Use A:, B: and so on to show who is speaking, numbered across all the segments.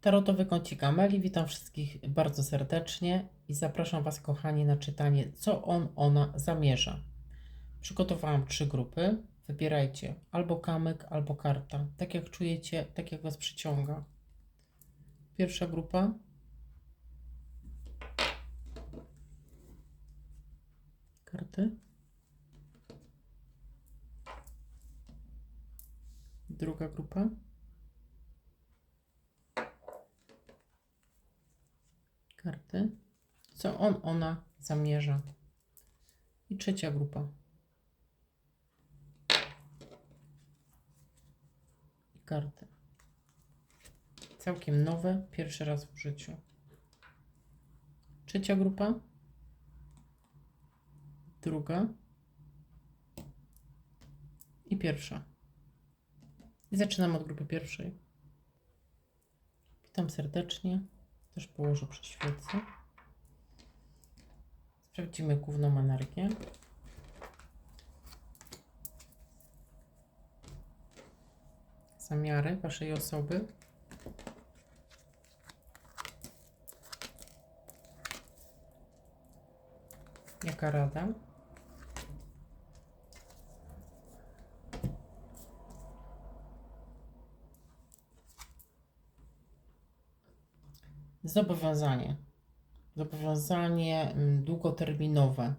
A: Tarotowy kącik Ameli. Witam wszystkich bardzo serdecznie i zapraszam Was, kochani, na czytanie, co on, ona zamierza. Przygotowałam trzy grupy. Wybierajcie albo kamyk, albo karta. Tak jak czujecie, tak jak Was przyciąga. Pierwsza grupa. Karty. Druga grupa. Karty, co on, ona zamierza. I trzecia grupa. I karty. Całkiem nowe, pierwszy raz w życiu. Trzecia grupa. Druga. I pierwsza. I zaczynam od grupy pierwszej. Witam serdecznie. Też położę przy świecy. Sprawdzimy główną energię. Zamiary Waszej osoby. Jaka rada? Zobowiązanie. Zobowiązanie mm, długoterminowe.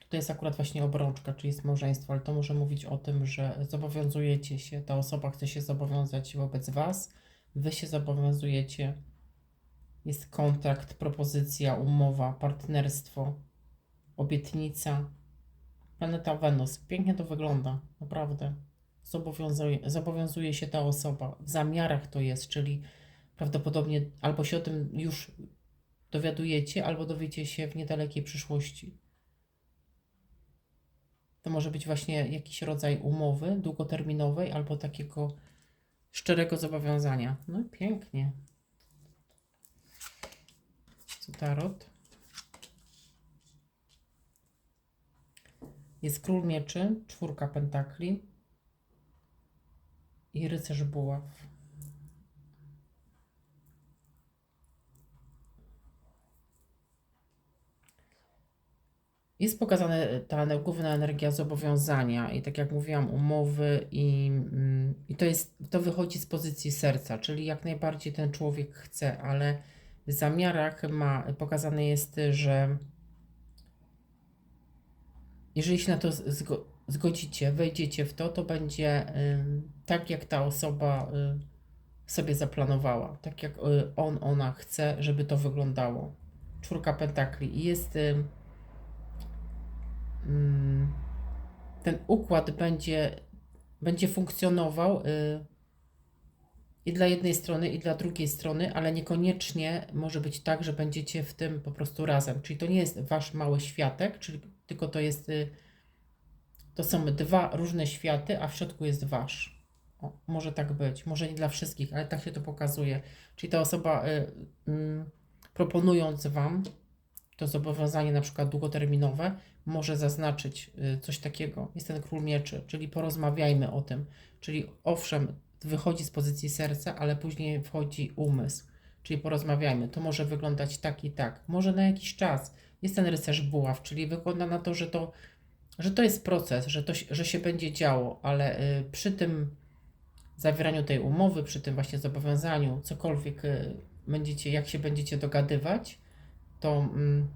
A: Tutaj jest akurat właśnie obrączka, czyli jest małżeństwo, ale to może mówić o tym, że zobowiązujecie się, ta osoba chce się zobowiązać wobec Was, Wy się zobowiązujecie. Jest kontrakt, propozycja, umowa, partnerstwo, obietnica. Planeta Wenus. Pięknie to wygląda, naprawdę. Zobowiązuje, zobowiązuje się ta osoba. W zamiarach to jest, czyli prawdopodobnie albo się o tym już dowiadujecie, albo dowiecie się w niedalekiej przyszłości. To może być właśnie jakiś rodzaj umowy długoterminowej albo takiego szczerego zobowiązania. No i pięknie. Co tarot? Jest król mieczy, czwórka pentakli i rycerz buław. Jest pokazana ta główna energia zobowiązania i tak jak mówiłam, umowy i, mm, i to jest, to wychodzi z pozycji serca, czyli jak najbardziej ten człowiek chce, ale w zamiarach ma, pokazane jest, że jeżeli się na to zgo, zgodzicie, wejdziecie w to, to będzie y, tak, jak ta osoba y, sobie zaplanowała, tak jak y, on, ona chce, żeby to wyglądało. Czwórka pentakli i jest ten układ będzie, będzie funkcjonował y, i dla jednej strony, i dla drugiej strony, ale niekoniecznie może być tak, że będziecie w tym po prostu razem. Czyli to nie jest wasz mały światek, czyli tylko to jest. Y, to są dwa różne światy, a w środku jest wasz. O, może tak być, może nie dla wszystkich, ale tak się to pokazuje. Czyli ta osoba y, y, proponując wam to zobowiązanie na przykład długoterminowe może zaznaczyć y, coś takiego. Jest ten król mieczy, czyli porozmawiajmy o tym. Czyli owszem, wychodzi z pozycji serca, ale później wchodzi umysł. Czyli porozmawiajmy. To może wyglądać tak i tak. Może na jakiś czas. Jest ten rycerz buław, czyli wygląda na to, że to, że to jest proces, że, to, że się będzie działo, ale y, przy tym zawieraniu tej umowy, przy tym właśnie zobowiązaniu, cokolwiek y, będziecie, jak się będziecie dogadywać, to mm,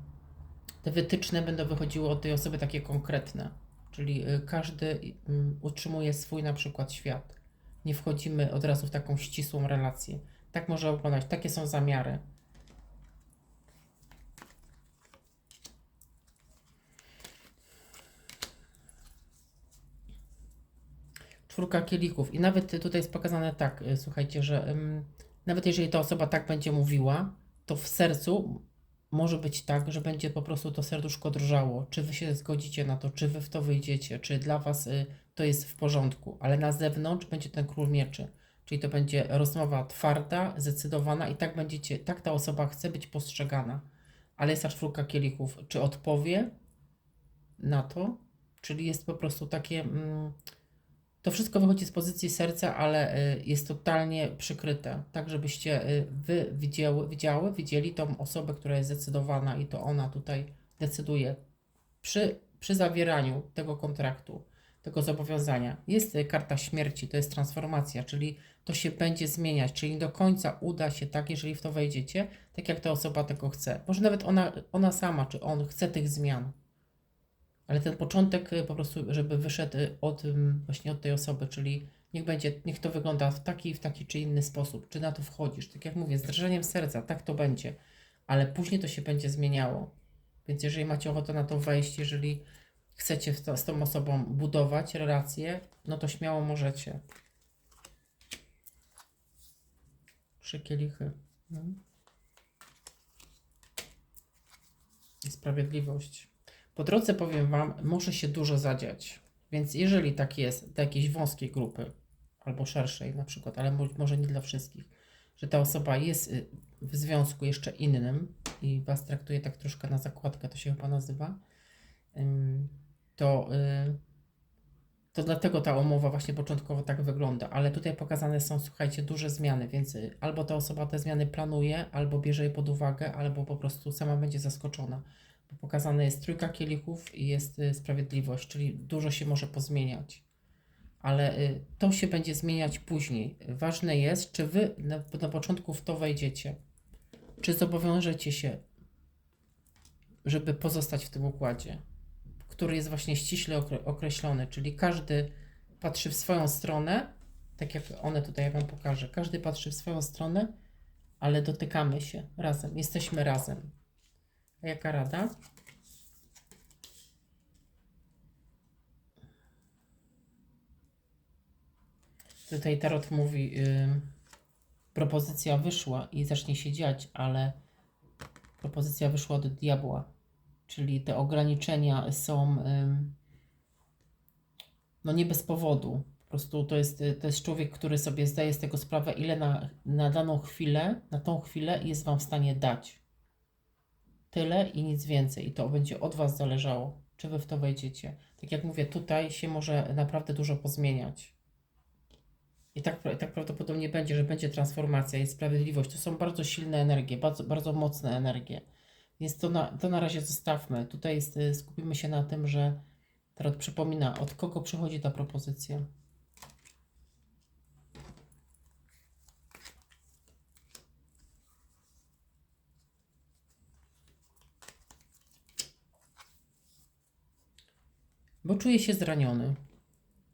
A: te wytyczne będą wychodziły od tej osoby takie konkretne. Czyli y, każdy mm, utrzymuje swój na przykład świat. Nie wchodzimy od razu w taką ścisłą relację. Tak może wyglądać. Takie są zamiary. Czwórka kielichów. I nawet tutaj jest pokazane tak, y, słuchajcie, że um, nawet jeżeli ta osoba tak będzie mówiła, to w sercu może być tak, że będzie po prostu to serduszko drżało, czy wy się zgodzicie na to, czy wy w to wyjdziecie, czy dla was y, to jest w porządku, ale na zewnątrz będzie ten król mieczy, czyli to będzie rozmowa twarda, zdecydowana i tak będziecie, tak ta osoba chce być postrzegana. Ale jest czwórka kielichów, czy odpowie na to, czyli jest po prostu takie, mm, To wszystko wychodzi z pozycji serca, ale y, jest totalnie przykryte, tak żebyście y, wy widziały, widziały, widzieli tą osobę, która jest zdecydowana i to ona tutaj decyduje przy, przy zawieraniu tego kontraktu, tego zobowiązania. Jest y, karta śmierci, to jest transformacja, czyli to się będzie zmieniać, czyli do końca uda się tak, jeżeli w to wejdziecie, tak jak ta osoba tego chce. Może nawet ona, ona sama, czy on chce tych zmian. Ale ten początek y, po prostu, żeby wyszedł y, od właśnie od tej osoby, czyli niech będzie, niech to wygląda w taki, w taki czy inny sposób, czy na to wchodzisz. Tak jak mówię, z drżeniem serca, tak to będzie, ale później to się będzie zmieniało. Więc jeżeli macie ochotę na to wejść, jeżeli chcecie to, z tą osobą budować relacje, no to śmiało możecie. Trzy kielichy. I sprawiedliwość. Po drodze powiem Wam, może się dużo zadziać. Więc jeżeli tak jest, dla jakiejś wąskiej grupy, albo szerszej na przykład, ale mo- może nie dla wszystkich, że ta osoba jest y, w związku jeszcze innym i Was traktuje tak troszkę na zakładkę, to się chyba nazywa, to, y, to dlatego ta umowa właśnie początkowo tak wygląda. Ale tutaj pokazane są, słuchajcie, duże zmiany, więc y, albo ta osoba te zmiany planuje, albo bierze je pod uwagę, albo po prostu sama będzie zaskoczona pokazane jest trójka kielichów i jest y, sprawiedliwość, czyli dużo się może pozmieniać. Ale y, to się będzie zmieniać później. Ważne jest, czy wy na, na początku w to wejdziecie. Czy zobowiążecie się, żeby pozostać w tym układzie, który jest właśnie ściśle okre- określony, czyli każdy patrzy w swoją stronę, tak jak one tutaj ja Wam pokażę. Każdy patrzy w swoją stronę, ale dotykamy się razem, jesteśmy razem. A jaka rada? Tutaj tarot mówi, y, propozycja wyszła i zacznie się dziać, ale propozycja wyszła od diabła, czyli te ograniczenia są ym, no nie bez powodu. Po prostu to jest, y, to jest człowiek, który sobie zdaje z tego sprawę, ile na, na daną chwilę, na tą chwilę jest Wam w stanie dać tyle i nic więcej. I to będzie od Was zależało, czy Wy w to wejdziecie. Tak jak mówię, tutaj się może naprawdę dużo pozmieniać. I tak, tak prawdopodobnie będzie, że będzie transformacja i sprawiedliwość. To są bardzo silne energie, bardzo, bardzo mocne energie. Więc to na, to na razie zostawmy. Tutaj jest, y, skupimy się na tym, że Tarot przypomina, od kogo przychodzi ta propozycja. Bo czuje się zraniony.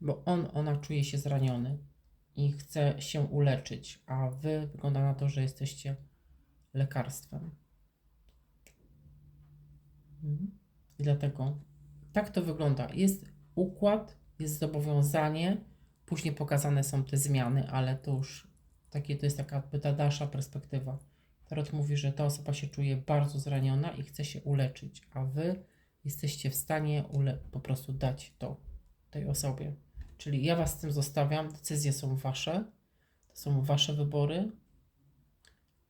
A: Bo on, ona czuje się zraniony i chce się uleczyć, a wy wygląda na to, że jesteście lekarstwem. Mhm. I dlatego tak to wygląda. Jest układ, jest zobowiązanie, później pokazane są te zmiany, ale to już takie, to jest taka ta dalsza perspektywa. Tarot mówi, że ta osoba się czuje bardzo zraniona i chce się uleczyć, a wy jesteście w stanie ule- po prostu dać to tej osobie. Czyli ja was z tym zostawiam, decyzje są wasze, to są wasze wybory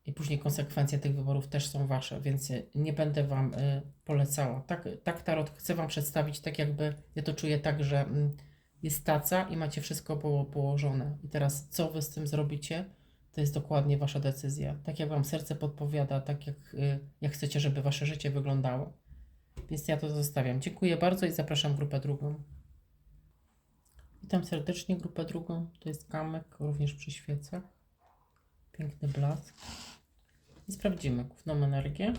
A: i później konsekwencje tych wyborów też są wasze, więc y, nie będę wam y, polecała. Tak, tak tarot chcę wam przedstawić, tak jakby ja to czuję tak, że mm, jest taca i macie wszystko było położone. I teraz co wy z tym zrobicie, to jest dokładnie wasza decyzja. Tak jak wam serce podpowiada, tak jak, y, jak chcecie, żeby wasze życie wyglądało. Więc ja to zostawiam. Dziękuję bardzo i zapraszam grupę drugą. Witam serdecznie grupę drugą. To jest kamyk, również przy świecach. Piękny blask. I sprawdzimy główną energię.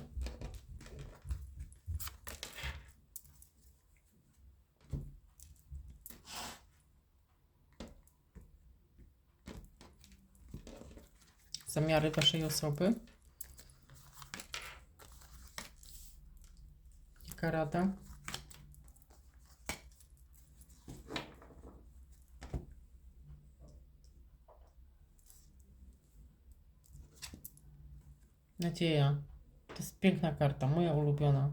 A: Zamiary waszej osoby. Jaka rada? Nadzieja. To jest piękna karta, moja ulubiona.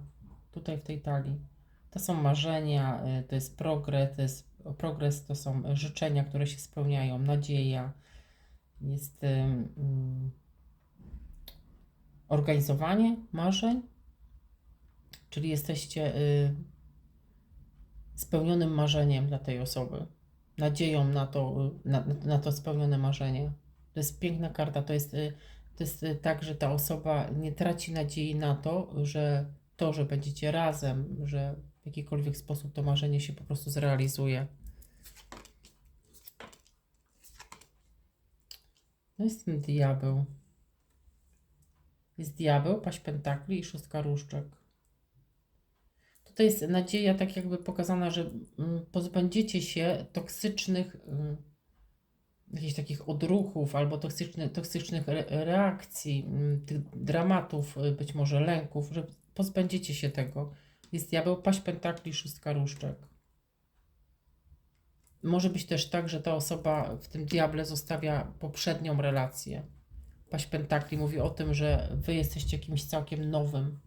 A: Tutaj w tej talii. To są marzenia, y, to jest progres, to jest progres, to są życzenia, które się spełniają, nadzieja. Jest ym, organizowanie marzeń, czyli jesteście y, spełnionym marzeniem dla tej osoby. nadzieją na to, y, na, na to spełnione marzenie. To jest piękna karta. To jest, y, to jest y, tak, że ta osoba nie traci nadziei na to, że to, że będziecie razem, że w jakikolwiek sposób to marzenie się po prostu zrealizuje. No jest ten diabeł. Jest diabeł, paść pentakli i szóstka różdżek. Tutaj jest nadzieja tak jakby pokazana, że mm, pozbędziecie się toksycznych mm, jakichś takich odruchów albo toksycznych, toksycznych re reakcji, mm, tych dramatów, y, być może lęków, że pozbędziecie się tego. Jest diabeł, paść pentakli, szóstka różdżek. Może być też tak, że ta osoba w tym diable zostawia poprzednią relację. Paść pentakli mówi o tym, że wy jesteście kimś całkiem nowym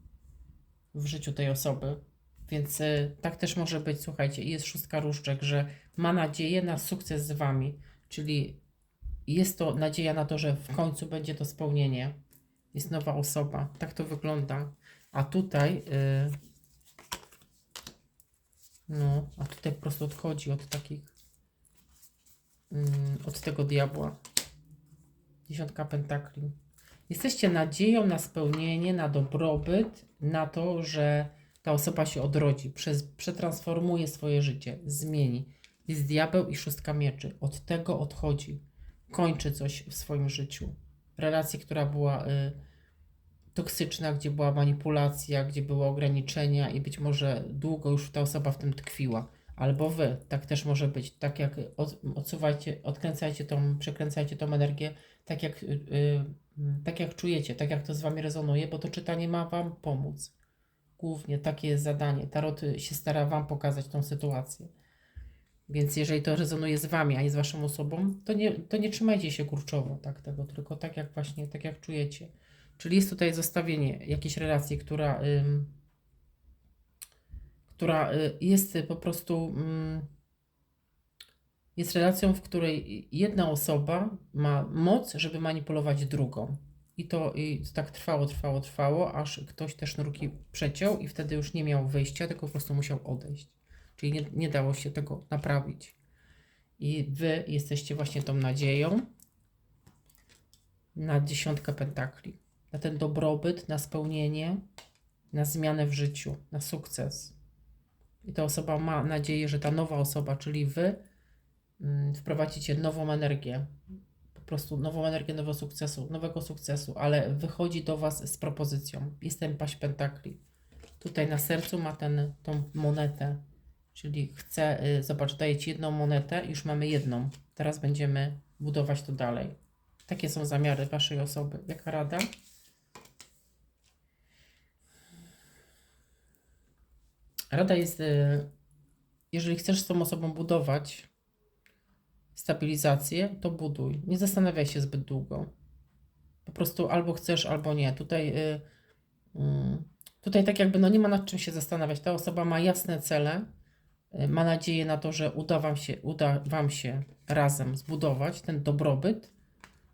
A: w życiu tej osoby. Więc y, tak też może być, słuchajcie, jest szóstka różdżek, że ma nadzieję na sukces z wami, czyli jest to nadzieja na to, że w końcu będzie to spełnienie. Jest nowa osoba. Tak to wygląda. A tutaj, y, no, a tutaj po prostu odchodzi od takich, mm, od tego diabła. Dziesiątka pentakli. Jesteście nadzieją na spełnienie, na dobrobyt, na to, że ta osoba się odrodzi, przez, przetransformuje swoje życie, zmieni. Jest diabeł i szóstka mieczy. Od tego odchodzi. Kończy coś w swoim życiu. Relację, która była y, toksyczna, gdzie była manipulacja, gdzie były ograniczenia i być może długo już ta osoba w tym tkwiła. Albo wy, tak też może być. Tak jak od, odsuwajcie, odkręcajcie tą, przekręcajcie tą energię, tak jak, y, y, tak jak czujecie, tak jak to z wami rezonuje, bo to czytanie ma wam pomóc. Głównie takie jest zadanie. Tarot się stara Wam pokazać tą sytuację. Więc jeżeli to rezonuje z Wami, a nie z Waszą osobą, to nie, to nie trzymajcie się kurczowo tak tego, tylko tak jak właśnie, tak jak czujecie. Czyli jest tutaj zostawienie jakiejś relacji, która, która y, jest po prostu ym, jest relacją, w której jedna osoba ma moc, żeby manipulować drugą. I to, I to tak trwało, trwało, trwało, aż ktoś te sznurki przeciął i wtedy już nie miał wyjścia, tylko po prostu musiał odejść. Czyli nie, nie dało się tego naprawić. I wy jesteście właśnie tą nadzieją na dziesiątkę pentakli. Na ten dobrobyt, na spełnienie, na zmianę w życiu, na sukces. I ta osoba ma nadzieję, że ta nowa osoba, czyli wy, mm, wprowadzicie nową energię, prostu nową energię nowego sukcesu, nowego sukcesu, ale wychodzi do Was z propozycją. Jestem paść pentakli. Tutaj na sercu ma ten, tą monetę, czyli chcę, y, zobacz, daję Ci jedną monetę, już mamy jedną. Teraz będziemy budować to dalej. Takie są zamiary Waszej osoby. Jaka rada? Rada jest, y, jeżeli chcesz z tą osobą budować, stabilizację, to buduj. Nie zastanawiaj się zbyt długo. Po prostu albo chcesz, albo nie. Tutaj, y, y, tutaj tak jakby no nie ma nad czym się zastanawiać. Ta osoba ma jasne cele, y, ma nadzieję na to, że uda wam się, uda wam się razem zbudować ten dobrobyt,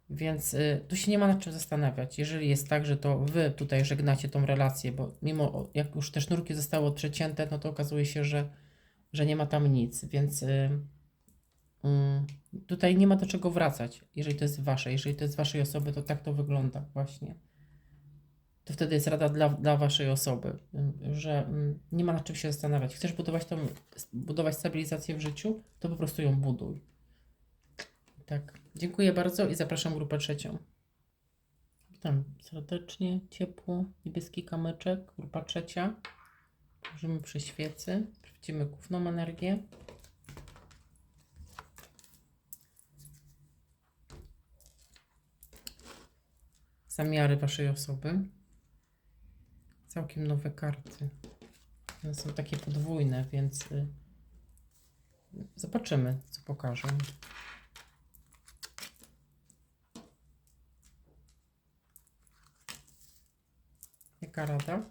A: więc y, tu się nie ma nad czym zastanawiać. Jeżeli jest tak, że to wy tutaj żegnacie tą relację, bo mimo jak już te sznurki zostały przecięte, no to okazuje się, że, że nie ma tam nic, więc y, tutaj nie ma do czego wracać, jeżeli to jest wasze. Jeżeli to jest waszej osoby, to tak to wygląda właśnie. To wtedy jest rada dla, dla waszej osoby, mm, że mm, nie ma na czym się zastanawiać. Chcesz budować, tą, budować stabilizację w życiu, to po prostu ją buduj. Tak. Dziękuję bardzo i zapraszam grupę trzecią. Witam serdecznie, ciepło, niebieski kamyczek, grupa trzecia. Możemy przy świecy, sprawdzimy główną energię. Zamiary Waszej osoby. Całkiem nowe karty. One są takie podwójne, więc y, zobaczymy, co pokażą. Jaka rada?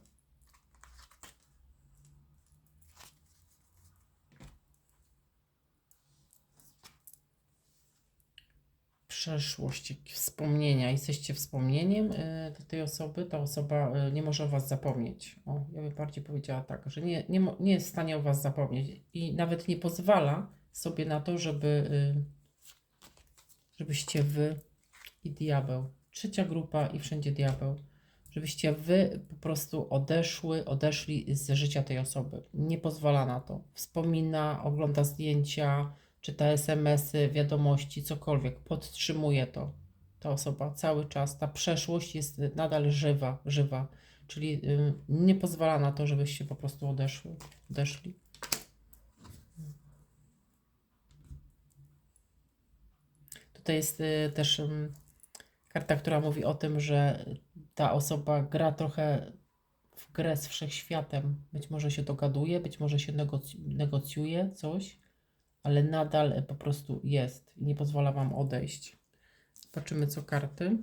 A: Przeszłość, wspomnienia. Jesteście wspomnieniem y, tej osoby, ta osoba y, nie może o Was zapomnieć. O, ja bym bardziej powiedziała tak, że nie, nie, nie jest w stanie o Was zapomnieć i nawet nie pozwala, sobie na to, żeby y, żebyście wy i diabeł, trzecia grupa i wszędzie diabeł, żebyście wy po prostu odeszły, odeszli z życia tej osoby. Nie pozwala na to. Wspomina, ogląda zdjęcia, czyta SMS-y, wiadomości, cokolwiek. Podtrzymuje to ta osoba cały czas. Ta przeszłość jest nadal żywa, żywa. Czyli nie pozwala na to, żebyście po prostu odeszły, odeszli. Tutaj jest y, też karta, która mówi o tym, że ta osoba gra trochę w grę z wszechświatem. Być może się dogaduje, być może się negoc- negocjuje coś, ale nadal y, po prostu jest nie pozwala Wam odejść. Zobaczymy, co karty.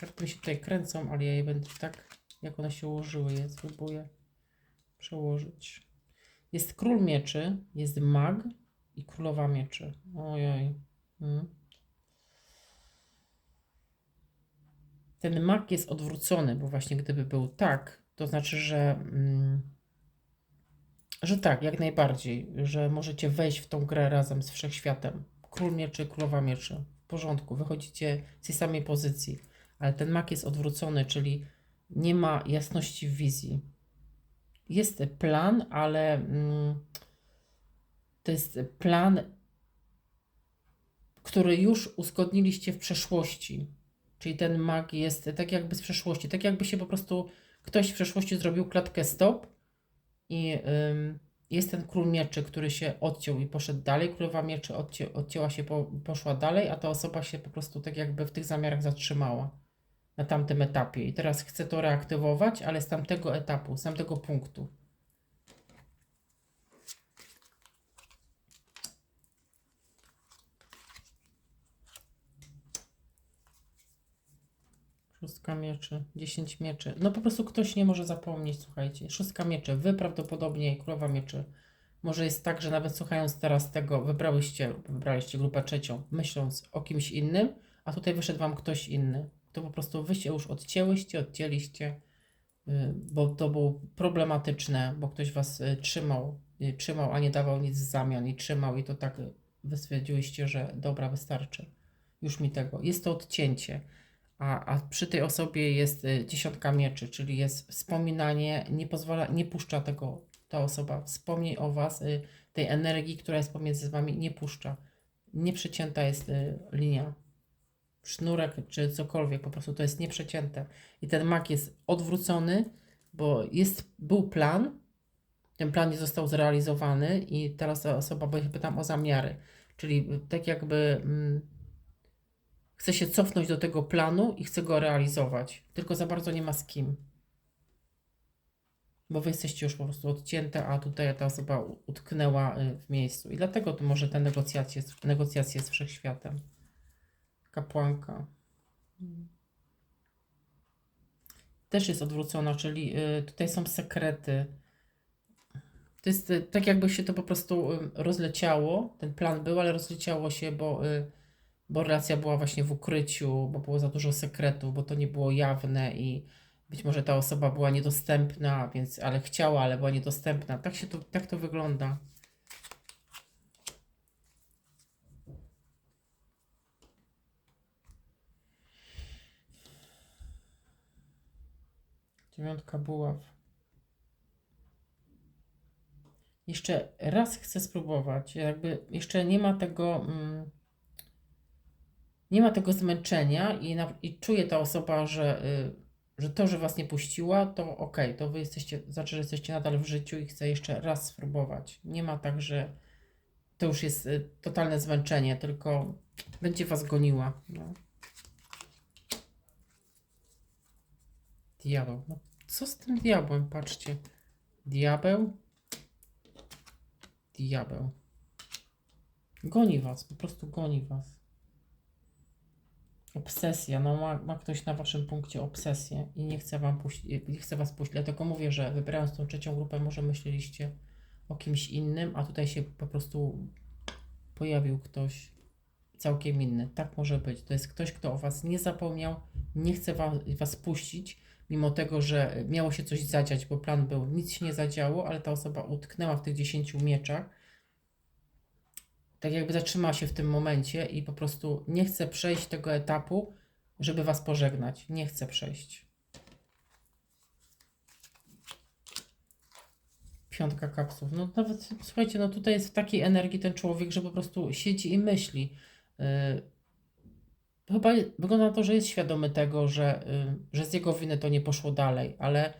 A: Karty mi się tutaj kręcą, ale ja je będę tak, jak one się ułożyły, je spróbuję przełożyć. Jest król mieczy, jest mag i królowa mieczy. Ojoj. Mm. Ten mag jest odwrócony, bo właśnie gdyby był tak, to znaczy, że, mm, że tak, jak najbardziej, że możecie wejść w tą grę razem z wszechświatem. Król mieczy, królowa mieczy. W porządku, wychodzicie z tej samej pozycji, ale ten mag jest odwrócony, czyli nie ma jasności w wizji. Jest plan, ale mm, to jest plan który już uzgodniliście w przeszłości. Czyli ten mag jest tak jakby z przeszłości, tak jakby się po prostu ktoś w przeszłości zrobił klatkę stop i jest ten król mieczy, który się odciął i poszedł dalej, królowa mieczy odcię, odcięła się, po, poszła dalej, a ta osoba się po prostu tak jakby w tych zamiarach zatrzymała na tamtym etapie i teraz chce to reaktywować, ale z tamtego etapu, z tamtego punktu. Szóstka mieczy, 10 mieczy. No po prostu ktoś nie może zapomnieć, słuchajcie. Szóstka mieczy, wy prawdopodobnie królowa mieczy. Może jest tak, że nawet słuchając teraz tego, wybrałyście, wybraliście grupę trzecią, myśląc o kimś innym, a tutaj wyszedł wam ktoś inny. To po prostu wy się już odcięłyście, odcięliście, y, bo to było problematyczne, bo ktoś was y, trzymał, y, trzymał, a nie dawał nic w zamian i trzymał i to tak wy stwierdziłyście, że dobra, wystarczy. Już mi tego. Jest to odcięcie a, a przy tej osobie jest y, dziesiątka mieczy, czyli jest wspominanie, nie pozwala, nie puszcza tego ta osoba, wspomni o Was, y, tej energii, która jest pomiędzy Wami, nie puszcza. Nieprzecięta jest y, linia, sznurek czy cokolwiek, po prostu to jest nieprzecięte. I ten mak jest odwrócony, bo jest, był plan, ten plan nie został zrealizowany i teraz ta osoba, bo ja pytam o zamiary, czyli tak jakby... Mm, chce się cofnąć do tego planu i chce go realizować, tylko za bardzo nie ma z kim. Bo wy jesteście już po prostu odcięte, a tutaj ta osoba utknęła y, w miejscu. I dlatego to może te negocjacje, negocjacje z wszechświatem. Kapłanka. Też jest odwrócona, czyli y, tutaj są sekrety. To jest y, tak, jakby się to po prostu rozleciało. Ten plan był, ale rozleciało się, bo bo relacja była właśnie w ukryciu, bo było za dużo sekretów, bo to nie było jawne i być może ta osoba była niedostępna, więc ale chciała, ale była niedostępna. Tak się to, tak to wygląda. Dziewiątka buław. Jeszcze raz chcę spróbować. Jakby jeszcze nie ma tego. Mm, nie ma tego zmęczenia i, na, i czuje ta osoba, że, y, że to, że was nie puściła, to ok, to wy jesteście, znaczy, że jesteście nadal w życiu i chce jeszcze raz spróbować. Nie ma tak, że to już jest y, totalne zmęczenie, tylko będzie was goniła. No. Diabeł. No, co z tym diabłem? Patrzcie. Diabeł. Diabeł. Goni was, po prostu goni was. Obsesja, no ma, ma ktoś na waszym punkcie obsesję i nie chce wam puścić, nie chce was puścić. Dlatego mówię, że wybierając tą trzecią grupę, może myśleliście o kimś innym, a tutaj się po prostu pojawił ktoś całkiem inny. Tak może być. To jest ktoś, kto o was nie zapomniał, nie chce was, was puścić, mimo tego, że miało się coś zadziać, bo plan był, nic się nie zadziało, ale ta osoba utknęła w tych dziesięciu mieczach tak jakby zatrzymała się w tym momencie i po prostu nie chce przejść tego etapu, żeby was pożegnać. Nie chce przejść. Piątka kapsów. No nawet, słuchajcie, no tutaj jest w takiej energii ten człowiek, że po prostu siedzi i myśli. Yy, chyba wygląda na to, że jest świadomy tego, że, yy, że z jego winy to nie poszło dalej, ale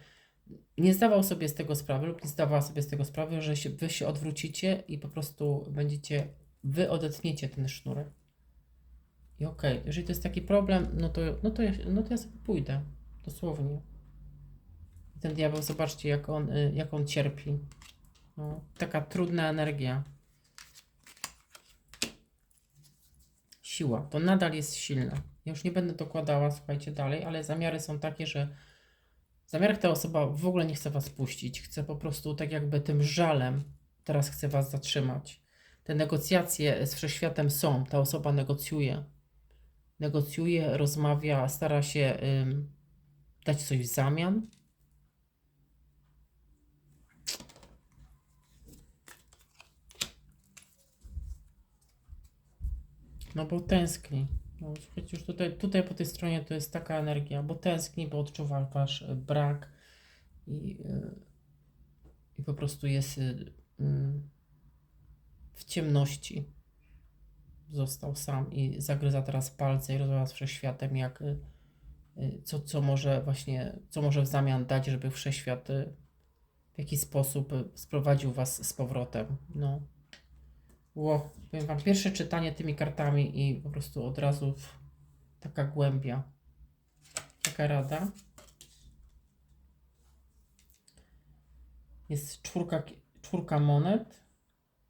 A: nie zdawał sobie z tego sprawy lub nie zdawała sobie z tego sprawy, że się, wy się odwrócicie i po prostu będziecie, wy odetniecie ten sznurek. I okej, jeżeli to jest taki problem, no to, no, to ja, no to ja sobie pójdę. Dosłownie. I ten diabeł, zobaczcie, jak on, y, jak on cierpi. No, taka trudna energia. Siła. To nadal jest silne. Ja już nie będę dokładała, słuchajcie, dalej, ale zamiary są takie, że w ta osoba w ogóle nie chce was puścić. Chce po prostu tak jakby tym żalem teraz chce was zatrzymać. Te negocjacje z wszechświatem są. Ta osoba negocjuje. Negocjuje, rozmawia, stara się dać coś w zamian. No bo tęskni. No, słuchajcie, już tutaj, tutaj po tej stronie to jest taka energia, bo tęskni, bo odczuwa wasz e, brak i, e, i po prostu jest mm, w ciemności. Został sam i zagryza teraz palce i rozmawia z wszechświatem, jak co, co może właśnie, co może w zamian dać, żeby wszechświat w jakiś sposób sprowadził was z powrotem. No. Ło, powiem wam, pierwsze czytanie tymi kartami i po prostu od razu taka głębia. Taka rada. Jest czwórka, czwórka monet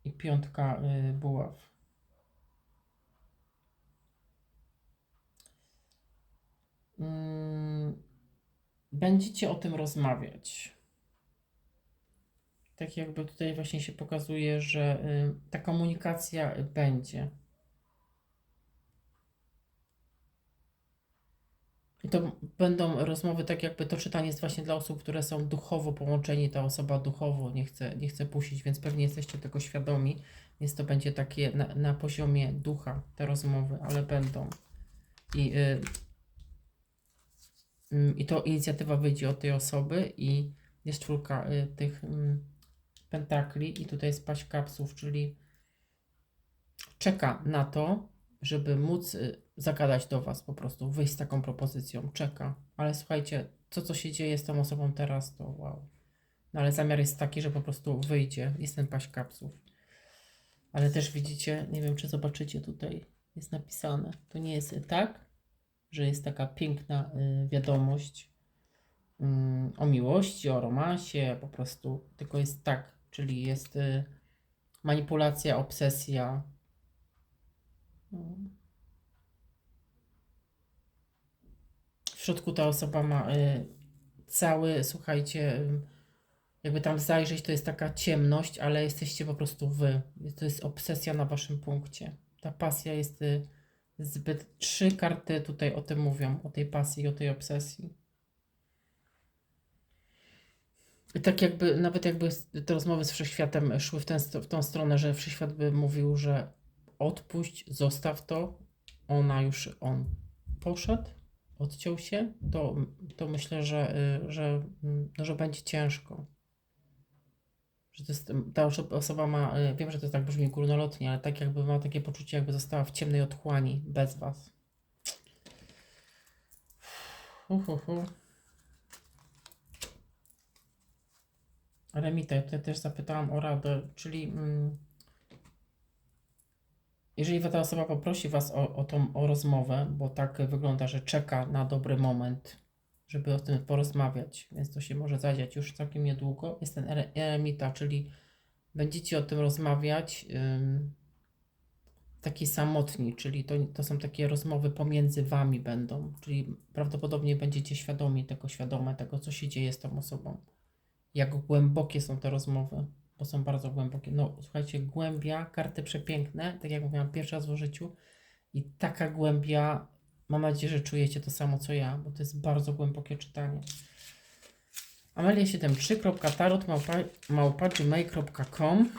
A: i piątka y, buław. Mm, będziecie o tym rozmawiać tak jakby tutaj właśnie się pokazuje, że y, ta komunikacja będzie. I to będą rozmowy, tak jakby to czytanie jest właśnie dla osób, które są duchowo połączeni, ta osoba duchowo nie chce, nie chce puścić, więc pewnie jesteście tego świadomi, więc to będzie takie na, na poziomie ducha te rozmowy, ale będą. I, y, y, I to inicjatywa wyjdzie od tej osoby i jest czwórka y, tych mm, pentakli i tutaj jest paść kapsłów, czyli czeka na to, żeby móc y, zagadać do Was po prostu, wyjść z taką propozycją, czeka. Ale słuchajcie, to co się dzieje z tą osobą teraz, to wow. No ale zamiar jest taki, że po prostu wyjdzie, jest ten paść kapsłów. Ale też widzicie, nie wiem czy zobaczycie tutaj, jest napisane, to nie jest tak, że jest taka piękna y, wiadomość y, o miłości, o romansie, po prostu, tylko jest tak, czyli jest y, manipulacja, obsesja. W środku ta osoba ma y, cały, słuchajcie, y, jakby tam zajrzeć, to jest taka ciemność, ale jesteście po prostu wy. To jest obsesja na waszym punkcie. Ta pasja jest zbyt. Trzy karty tutaj o tym mówią, o tej pasji i o tej obsesji. I tak jakby, nawet jakby te rozmowy z wszechświatem szły w, ten, w tą stronę, że wszechświat by mówił, że odpuść, zostaw to, ona już, on poszedł, odciął się, to, to myślę, że, y, że, no, że będzie ciężko. Że to jest, ta osoba ma, y, wiem, że to tak brzmi górnolotnie, ale tak jakby ma takie poczucie, jakby została w ciemnej otchłani bez was. Uhuhu. Remita, ja też zapytałam o radę, czyli mm, jeżeli ta osoba poprosi Was o, o tą o rozmowę, bo tak wygląda, że czeka na dobry moment, żeby o tym porozmawiać, więc to się może zadziać już całkiem niedługo, jest ten eremita, czyli będziecie o tym rozmawiać ym, taki samotni, czyli to, to są takie rozmowy pomiędzy Wami będą, czyli prawdopodobnie będziecie świadomi tego, świadome tego, co się dzieje z tą osobą jak głębokie są te rozmowy, bo są bardzo głębokie. No słuchajcie, głębia, karty przepiękne, tak jak mówiłam pierwszy raz w życiu i taka głębia, mam nadzieję, że czujecie to samo co ja, bo to jest bardzo głębokie czytanie. amelia73.tarot.gmail.com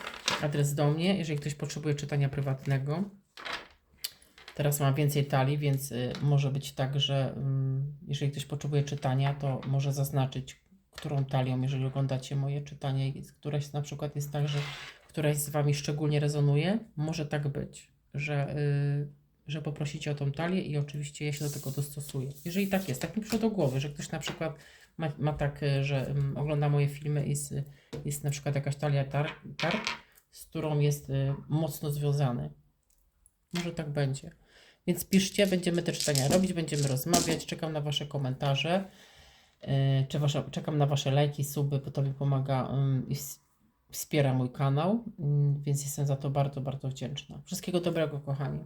A: Adres do mnie, jeżeli ktoś potrzebuje czytania prywatnego. Teraz mam więcej talii, więc y, może być tak, że ym, jeżeli ktoś potrzebuje czytania, to może zaznaczyć, którą talią, jeżeli oglądacie moje czytanie i któraś na przykład jest tak, że któraś z Wami szczególnie rezonuje, może tak być, że, y, że poprosicie o tą talię i oczywiście ja się do tego dostosuję. Jeżeli tak jest, tak mi przyszło do głowy, że ktoś na przykład ma, ma tak, y, że ym, ogląda moje filmy i jest, jest na przykład jakaś talia tar, kart, z którą jest y, mocno związany. Może tak będzie. Więc piszcie, będziemy te czytania robić, będziemy rozmawiać. Czekam na Wasze komentarze. Yy, Czy wasze, czekam na Wasze lajki, suby, bo to mi pomaga ym, i wspiera mój kanał, ym, więc jestem za to bardzo, bardzo wdzięczna. Wszystkiego dobrego, kochani.